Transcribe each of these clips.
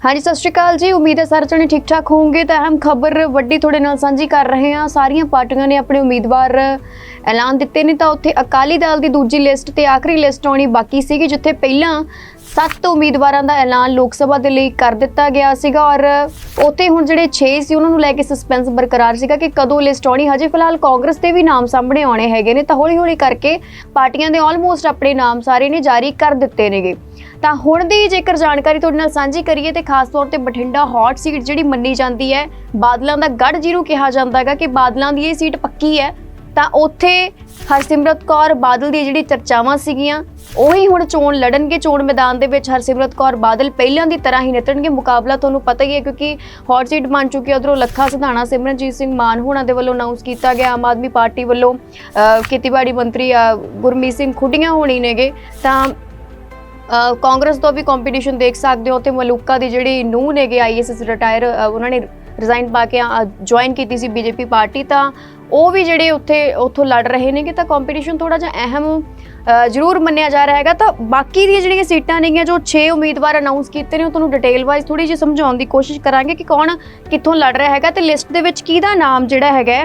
ਹਾਂਜੀ, ਸਤਿ ਸ਼੍ਰੀ ਅਕਾਲ ਜੀ। ਉਮੀਦ ਹੈ ਸਾਰੇ ਜਣੇ ਠੀਕ ਠਾਕ ਹੋਵੋਗੇ। ਤਾਂ ਅਹਿਮ ਖਬਰ ਵੱਡੀ ਤੁਹਾਡੇ ਨਾਲ ਸਾਂਝੀ ਕਰ ਰਹੇ ਹਾਂ। ਸਾਰੀਆਂ ਪਾਰਟੀਆਂ ਨੇ ਆਪਣੇ ਉਮੀਦਵਾਰ ਐਲਾਨ ਦਿੱਤੇ ਨੇ। ਤਾਂ ਉੱਥੇ ਅਕਾਲੀ ਦਲ ਦੀ ਦੂਜੀ ਲਿਸਟ ਤੇ ਆਖਰੀ ਲਿਸਟ ਆਉਣੀ ਬਾਕੀ ਸੀਗੀ, ਜਿੱਥੇ ਪਹਿਲਾਂ ਸੱਤ ਉਮੀਦਵਾਰਾਂ ਦਾ ਐਲਾਨ ਲੋਕ ਸਭਾ ਦੇ ਲਈ ਕਰ ਦਿੱਤਾ ਗਿਆ ਸੀਗਾ ਔਰ ਉੱਥੇ ਹੁਣ ਜਿਹੜੇ 6 ਸੀ, ਉਹਨਾਂ ਨੂੰ ਲੈ ਕੇ ਸਸਪੈਂਸ ਬਰਕਰਾਰ ਸੀਗਾ ਕਿ ਕਦੋਂ ਲਿਸਟ ਆਉਣੀ। ਹਜੇ ਫਿਲਹਾਲ ਕਾਂਗਰਸ ਦੇ ਵੀ ਨਾਮ ਸਾਹਮਣੇ ਆਉਣੇ ਹੈਗੇ ਨੇ, ਤਾਂ ਹੌਲੀ-ਹੌਲੀ ਕਰਕੇ ਪਾਰਟੀਆਂ ਦੇ ਆਲਮੋਸਟ ਆਪਣੇ ਨਾਮ ਸਾਰੇ ਨੇ ਜਾਰੀ ਕਰ ਦਿੱਤੇ ਨੇਗੇ। ਤਾਂ ਹੁਣ ਦੀ ਜੇਕਰ ਜਾਣਕਾਰੀ ਤੁਹਾਡੇ ਨਾਲ ਸਾਂਝੀ ਕਰੀਏ ਤੇ ਖਾਸ ਤੌਰ ਤੇ ਬਠਿੰਡਾ ਹੌਟ ਸੀਟ ਜਿਹੜੀ ਮੰਨੀ ਜਾਂਦੀ ਹੈ, ਬਾਦਲਾਂ ਦਾ ਗੜ ਜਿਹਨੂੰ ਕਿਹਾ ਜਾਂਦਾ ਹੈਗਾ ਕਿ ਬਾਦਲਾਂ ਦੀ ਇਹ ਸੀਟ ਪੱਕੀ ਹੈ ਤਾਂ ਉੱਥੇ ਹਰਸਿਮਰਤ ਕੌਰ ਬਾਦਲ ਦੀ ਜਿਹੜੀ ਚਰਚਾਵਾਂ ਸੀਗੀਆਂ, ਉਹੀ ਹੁਣ ਚੋਣ ਲੜਨਗੇ, ਚੋਣ ਮੈਦਾਨ ਦੇ ਵਿੱਚ ਹਰਸਿਮਰਤ ਕੌਰ ਬਾਦਲ ਪਹਿਲਾਂ ਦੀ ਤਰ੍ਹਾਂ ਹੀ ਨਿਤਣਗੇ ਮੁਕਾਬਲਾ ਤੁਹਾਨੂੰ ਪਤਾ ਹੀ ਹੈ ਕਿਉਂਕਿ ਹੌਟ ਸੀਟ ਬਣ ਚੁੱਕੀ ਹੈ, ਉਧਰੋਂ ਲੱਖਾ ਸਿਧਾਣਾ ਸਿਮਰਨਜੀਤ ਸਿੰਘ ਮਾਨ ਹੋਣਾ ਦੇ ਵੱਲੋਂ ਅਨਾਉਂਸ ਕੀਤਾ ਗਿਆ। ਆਮ ਆਦਮੀ ਪਾਰਟੀ ਵੱਲੋਂ ਖੇਤੀਬਾੜੀ ਮੰਤਰੀ ਗੁਰਮੀਤ ਸਿੰਘ ਖੁੱਡੀਆਂ ਹੋਣੀ ਨੇਗੇ। ਤਾਂ ਕਾਂਗਰਸ ਤੋਂ ਵੀ ਕੰਪੀਟੀਸ਼ਨ ਦੇਖ ਸਕਦੇ ਹੋ। ਤੇ ਮਲੂਕਾ ਦੀ ਜਿਹੜੀ ਨੂੰਹ ਨੇਗੇ ਆਈਐਸਐਸ ਰਿਟਾਇਰ ਉਹਨਾਂ ਨੇ ਰਿਜ਼ਾਈਨ ਪਾ ਕੇ ਜੁਆਇਨ ਕੀਤੀ ਸੀ ਬੀਜੇਪੀ ਪਾਰਟੀ, ਤਾਂ ਉਹ ਵੀ ਜਿਹੜੇ ਉੱਥੇ, ਉੱਥੋਂ ਲੜ ਰਹੇ ਨੇਗੇ, ਤਾਂ ਕੰਪੀਟੀਸ਼ਨ ਥੋੜਾ ਜਿਹਾ ਅਹਿਮ ਜ਼ਰੂਰ ਮੰਨਿਆ ਜਾ ਰਿਹਾ ਹੈਗਾ। ਤਾਂ ਬਾਕੀ ਦੀਆਂ ਜਿਹੜੀਆਂ ਸੀਟਾਂ ਨੇਗੀਆਂ, ਜੋ 6 ਉਮੀਦਵਾਰ ਅਨਾਉਂਸ ਕੀਤੇ ਨੇ, ਉਹ ਤੁਹਾਨੂੰ ਡਿਟੇਲ ਵਾਈਜ਼ ਥੋੜੀ ਜਿਹੀ ਸਮਝਾਉਣ ਦੀ ਕੋਸ਼ਿਸ਼ ਕਰਾਂਗੇ ਕਿ ਕੌਣ ਕਿੱਥੋਂ ਲੜ ਰਿਹਾ ਹੈਗਾ ਤੇ ਲਿਸਟ ਦੇ ਵਿੱਚ ਕਿਹਦਾ ਨਾਮ ਜਿਹੜਾ ਹੈਗਾ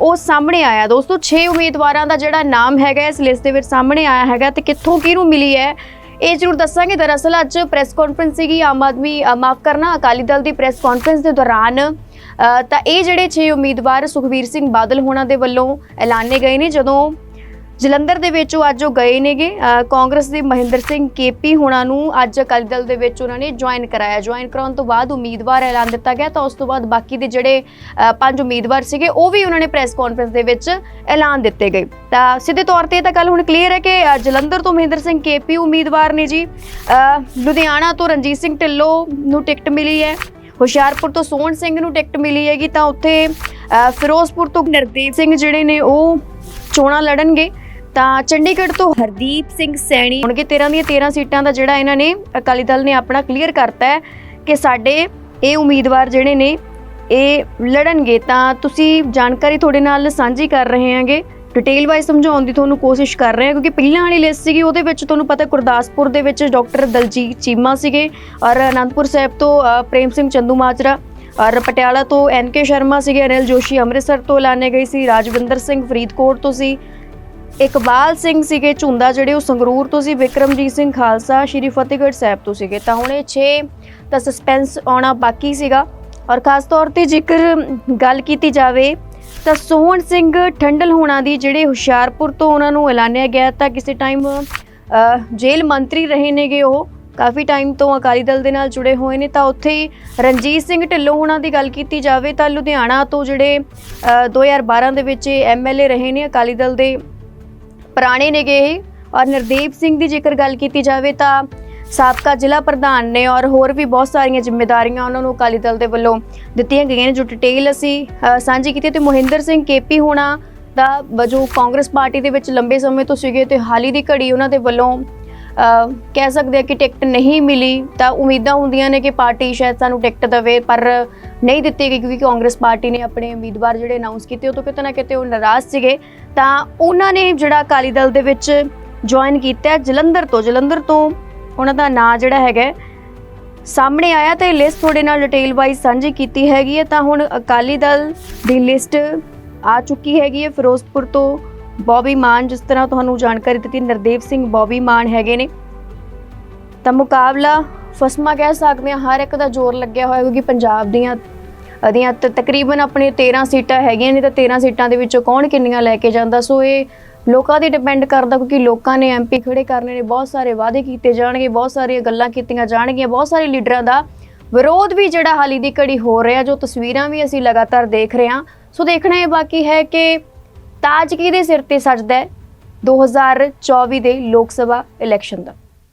ਉਹ ਸਾਹਮਣੇ ਆਇਆ। ਦੋਸਤੋ 6 ਉਮੀਦਵਾਰਾਂ ਦਾ ਜਿਹੜਾ ਨਾਮ ਹੈਗਾ ਇਸ ਲਿਸਟ ਦੇ ਵਿੱਚ ਸਾਹਮਣੇ ਆਇਆ ਹੈਗਾ ਤੇ ਕਿੱਥੋਂ ਕਿਹਨੂੰ ਮਿਲੀ ਹੈ ਇਹ ਜ਼ਰੂਰ ਦੱਸਾਂਗੇ, ਦਰਅਸਲ ਅੱਜ ਪ੍ਰੈਸ ਕਾਨਫਰੰਸ ਸੀਗੀ, ਆਮ ਆਦਮੀ ਮਾਫ ਕਰਨਾ, ਅਕਾਲੀ ਦਲ ਦੀ ਪ੍ਰੈਸ ਕਾਨਫਰੰਸ ਦੇ ਦੌਰਾਨ। ਤਾਂ ਇਹ ਜਿਹੜੇ 6 ਉਮੀਦਵਾਰ ਸੁਖਵੀਰ ਸਿੰਘ ਬਾਦਲ ਹੋਣਾ ਦੇ ਵੱਲੋਂ ਐਲਾਨੇ ਗਏ ਨੇ, ਜਦੋਂ ਜਲੰਧਰ ਦੇ ਵਿੱਚ ਉਹ ਅੱਜ ਉਹ ਗਏ ਨੇਗੇ। ਕਾਂਗਰਸ ਦੇ ਮਹਿੰਦਰ ਸਿੰਘ ਕੇਪੀ ਹੋਣਾ ਨੂੰ ਅੱਜ ਅਕਾਲੀ ਦਲ ਦੇ ਵਿੱਚ ਉਹਨਾਂ ਨੇ ਜੁਆਇਨ ਕਰਾਇਆ। ਜੁਆਇਨ ਕਰਾਉਣ ਤੋਂ ਬਾਅਦ ਉਮੀਦਵਾਰ ਐਲਾਨ ਦਿੱਤਾ ਗਿਆ। ਤਾਂ ਉਸ ਤੋਂ ਬਾਅਦ ਬਾਕੀ ਦੇ ਜਿਹੜੇ ਪੰਜ ਉਮੀਦਵਾਰ ਸੀਗੇ, ਉਹ ਵੀ ਉਹਨਾਂ ਨੇ ਪ੍ਰੈਸ ਕਾਨਫਰੰਸ ਦੇ ਵਿੱਚ ਐਲਾਨ ਦਿੱਤੇ ਗਏ। ਤਾਂ ਸਿੱਧੇ ਤੌਰ ਤੇ ਇਹ ਤਾਂ ਗੱਲ ਹੁਣ ਕਲੀਅਰ ਹੈ ਕਿ ਜਲੰਧਰ ਤੋਂ ਮਹਿੰਦਰ ਸਿੰਘ ਕੇਪੀ ਉਮੀਦਵਾਰ ਨੇ ਜੀ। ਲੁਧਿਆਣਾ ਤੋਂ ਰਣਜੀਤ ਸਿੰਘ ਢਿੱਲੋਂ ਨੂੰ ਟਿਕਟ ਮਿਲੀ ਹੈ। ਹੁਸ਼ਿਆਰਪੁਰ ਤੋਂ ਸੋਹਣ ਸਿੰਘ ਨੂੰ ਟਿਕਟ ਮਿਲੀ ਹੈਗੀ। ਤਾਂ ਉੱਥੇ ਫਿਰੋਜ਼ਪੁਰ ਤੋਂ ਨਰਦੀਪ ਸਿੰਘ ਜਿਹੜੇ ਨੇ ਉਹ ਚੋਣਾਂ ਲੜਨਗੇ। ਤਾਂ ਚੰਡੀਗੜ੍ਹ ਤੋਂ ਹਰਦੀਪ ਸਿੰਘ ਸੈਣੀ ਹੋਣਗੇ 13 ਦੀਆਂ 13 ਸੀਟਾਂ ਦਾ ਜਿਹੜਾ ਇਹਨਾਂ ਨੇ ਅਕਾਲੀ ਦਲ ਨੇ ਆਪਣਾ ਕਲੀਅਰ ਕਰਤਾ ਹੈ ਕਿ ਸਾਡੇ ਇਹ ਉਮੀਦਵਾਰ ਜਿਹੜੇ ਨੇ, ਇਹ ਲੜਨਗੇ। ਤਾਂ ਤੁਸੀਂ ਜਾਣਕਾਰੀ ਤੁਹਾਡੇ ਨਾਲ ਸਾਂਝੀ ਕਰ ਰਹੇ ਹਾਂਗੇ। ਡਿਟੇਲ ਵਾਈਜ਼ ਸਮਝਾਉਣ ਦੀ ਤੁਹਾਨੂੰ ਕੋਸ਼ਿਸ਼ ਕਰ ਰਹੇ ਹਾਂ, ਕਿਉਂਕਿ ਪਹਿਲਾਂ ਵਾਲੀ ਲਿਸਟ ਸੀਗੀ, ਉਹਦੇ ਵਿੱਚ ਤੁਹਾਨੂੰ ਪਤਾ ਗੁਰਦਾਸਪੁਰ ਦੇ ਵਿੱਚ ਡਾਕਟਰ ਦਲਜੀਤ ਚੀਮਾ ਸੀਗੇ, ਔਰ ਅਨੰਦਪੁਰ ਸਾਹਿਬ ਤੋਂ ਪ੍ਰੇਮ ਸਿੰਘ ਚੰਦੂ ਮਾਜਰਾ, ਔਰ ਪਟਿਆਲਾ ਤੋਂ ਐਨ ਕੇ ਸ਼ਰਮਾ ਸੀਗੇ, ਅਨਿਲ ਜੋਸ਼ੀ ਅੰਮ੍ਰਿਤਸਰ ਤੋਂ ਐਲਾਨੇ ਗਈ ਸੀ, ਰਾਜਵਿੰਦਰ ਸਿੰਘ ਫਰੀਦਕੋਟ ਤੋਂ ਸੀ ਇਕਬਾਲ ਸਿੰਘ ਸੀਗੇ ਝੁੰਦਾ ਜਿਹੜੇ ਉਹ ਸੰਗਰੂਰ ਤੋਂ ਸੀ ਵਿਕਰਮਜੀਤ ਸਿੰਘ ਖਾਲਸਾ ਸ਼੍ਰੀ ਫਤਿਹਗੜ੍ਹ ਸਾਹਿਬ ਤੋਂ ਸੀਗੇ। ਤਾਂ ਹੁਣ ਇਹ 6 ਦਾ ਸਸਪੈਂਸ ਆਉਣਾ ਬਾਕੀ ਸੀਗਾ। ਔਰ ਖਾਸ ਤੌਰ ਤੇ ਜੇਕਰ ਗੱਲ ਕੀਤੀ ਜਾਵੇ ਤਾਂ ਸੋਹਣ ਸਿੰਘ ਠੰਡਲ ਹੋਣਾ ਦੀ ਜਿਹੜੇ ਹੁਸ਼ਿਆਰਪੁਰ ਤੋਂ ਉਹਨਾਂ ਨੂੰ ਐਲਾਨਿਆ ਗਿਆ ਤਾਂ ਕਿਸੇ ਟਾਈਮ ਜੇਲ੍ਹ ਮੰਤਰੀ ਰਹੇ ਨੇਗੇ ਉਹ। ਕਾਫੀ ਟਾਈਮ ਤੋਂ ਅਕਾਲੀ ਦਲ ਦੇ ਨਾਲ ਜੁੜੇ ਹੋਏ ਨੇ। ਤਾਂ ਉੱਥੇ ਹੀ ਰਣਜੀਤ ਸਿੰਘ ਢਿੱਲੋਂ ਹੋਣਾ ਦੀ ਗੱਲ ਕੀਤੀ ਜਾਵੇ ਤਾਂ ਲੁਧਿਆਣਾ ਤੋਂ ਜਿਹੜੇ ਅ, 2012 ਦੇ ਵਿੱਚ ਐਮਐਲਏ ਰਹੇ ਨੇ ਅਕਾਲੀ ਦਲ ਦੇ। ਪੁਰਾਣੇ ਨੇਗੇ ਇਹ। ਔਰ ਨਰਦੀਪ ਸਿੰਘ ਦੀ ਜੇਕਰ ਗੱਲ ਕੀਤੀ ਜਾਵੇ ਤਾਂ ਸਾਬਕਾ ਜ਼ਿਲ੍ਹਾ ਪ੍ਰਧਾਨ ਨੇ ਔਰ ਹੋਰ ਵੀ ਬਹੁਤ ਸਾਰੀਆਂ ਜ਼ਿੰਮੇਵਾਰੀਆਂ ਉਹਨਾਂ ਨੂੰ ਅਕਾਲੀ ਦਲ ਦੇ ਵੱਲੋਂ ਦਿੱਤੀਆਂ ਗਈਆਂ ਨੇ, ਜੋ ਡਿਟੇਲ ਅਸੀਂ ਸਾਂਝੀ ਕੀਤੀ ਤੇ ਮੋਹਿੰਦਰ ਸਿੰਘ ਕੇਪੀ ਹੋਣਾ ਦਾ ਵਜੋਂ ਕਾਂਗਰਸ ਪਾਰਟੀ ਦੇ ਵਿੱਚ ਲੰਬੇ ਸਮੇਂ ਤੋਂ ਸੀਗੇ ਤੇ ਹਾਲੀ ਦੀ ਘੜੀ ਉਹਨਾਂ ਦੇ ਵੱਲੋਂ ਕਹਿ ਸਕਦੇ ਆ ਕਿ ਟਿਕਟ ਨਹੀਂ ਮਿਲੀ, ਤਾਂ ਉਮੀਦਾਂ ਹੁੰਦੀਆਂ ਨੇ ਕਿ ਪਾਰਟੀ ਸ਼ਾਇਦ ਸਾਨੂੰ ਟਿਕਟ ਦੇਵੇ, ਪਰ ਨਹੀਂ ਦਿੱਤੀ ਗਈ ਕਿਉਂਕਿ ਕਾਂਗਰਸ ਪਾਰਟੀ ਨੇ ਆਪਣੇ ਉਮੀਦਵਾਰ ਜਿਹੜੇ ਅਨਾਉਂਸ ਕੀਤੇ, ਉਹ ਤੋਂ ਕਿਤੇ ਨਾ ਕਿਤੇ ਉਹ ਨਾਰਾਜ਼ ਸੀਗੇ। ਤਾਂ ਉਹਨਾਂ ਨੇ ਜਿਹੜਾ ਅਕਾਲੀ ਦਲ ਦੇ ਵਿੱਚ ਜੁਆਇਨ ਕੀਤਾ ਜਲੰਧਰ ਤੋਂ ਜਲੰਧਰ ਤੋਂ ਉਹਨਾਂ ਦਾ ਨਾਂ ਜਿਹੜਾ ਹੈਗਾ ਸਾਹਮਣੇ ਆਇਆ ਤੇ ਲਿਸਟ ਤੁਹਾਡੇ ਨਾਲ ਡਿਟੇਲ ਵਾਈਜ਼ ਸਾਂਝੀ ਕੀਤੀ ਹੈਗੀ ਹੈ। ਤਾਂ ਹੁਣ ਅਕਾਲੀ ਦਲ ਦੀ ਲਿਸਟ ਆ ਚੁੱਕੀ ਹੈਗੀ ਹੈ, ਫਿਰੋਜ਼ਪੁਰ ਤੋਂ ਬੌਬੀ ਮਾਨ, ਜਿਸ ਤਰ੍ਹਾਂ ਤੁਹਾਨੂੰ ਜਾਣਕਾਰੀ ਦਿੱਤੀ, ਨਰਦੇਵ ਸਿੰਘ ਬੌਬੀ ਮਾਨ ਹੈਗੇ ਨੇ। ਤਾਂ ਮੁਕਾਬਲਾ ਫਸਮਾ ਕਹਿ ਸਕਦੇ ਹਾਂ, ਹਰ ਇੱਕ ਦਾ ਜ਼ੋਰ ਲੱਗਿਆ ਹੋਇਆ, ਕਿਉਂਕਿ ਪੰਜਾਬ ਦੀਆਂ ਅਦੀਆਂ ਤਕਰੀਬਨ ਆਪਣੇ 13 ਸੀਟਾਂ ਹੈਗੀਆਂ ਨੇ, ਤਾਂ 13 ਸੀਟਾਂ ਦੇ ਵਿੱਚੋਂ ਕੌਣ ਕਿੰਨੀਆਂ ਲੈ ਕੇ ਜਾਂਦਾ? ਸੋ ਇਹ ਲੋਕਾਂ ਤੇ ਡਿਪੈਂਡ ਕਰਦਾ, ਕਿਉਂਕਿ ਲੋਕਾਂ ਨੇ ਐਮਪੀ ਖੜੇ ਕਰਨੇ ਨੇ, ਬਹੁਤ ਸਾਰੇ ਵਾਅਦੇ ਕੀਤੇ ਜਾਣਗੇ, ਬਹੁਤ ਸਾਰੀਆਂ ਗੱਲਾਂ ਕੀਤੀਆਂ ਜਾਣਗੀਆਂ, ਬਹੁਤ ਸਾਰੇ ਲੀਡਰਾਂ ਦਾ ਵਿਰੋਧ ਵੀ ਜਿਹੜਾ ਹਾਲੀ ਦੀ ਘੜੀ ਹੋ ਰਿਹਾ, ਜੋ ਤਸਵੀਰਾਂ ਵੀ ਅਸੀਂ ਲਗਾਤਾਰ ਦੇਖ ਰਹੇ ਹਾਂ। ਸੋ ਦੇਖਣਾ ਇਹ ਬਾਕੀ ਹੈ ਕਿ ਤਾਜ ਕਿਹਦੇ ਸਿਰ ਤੇ ਸਜਦਾ ਹੈ 2024 ਦੇ ਲੋਕ ਸਭਾ ਇਲੈਕਸ਼ਨ ਦਾ।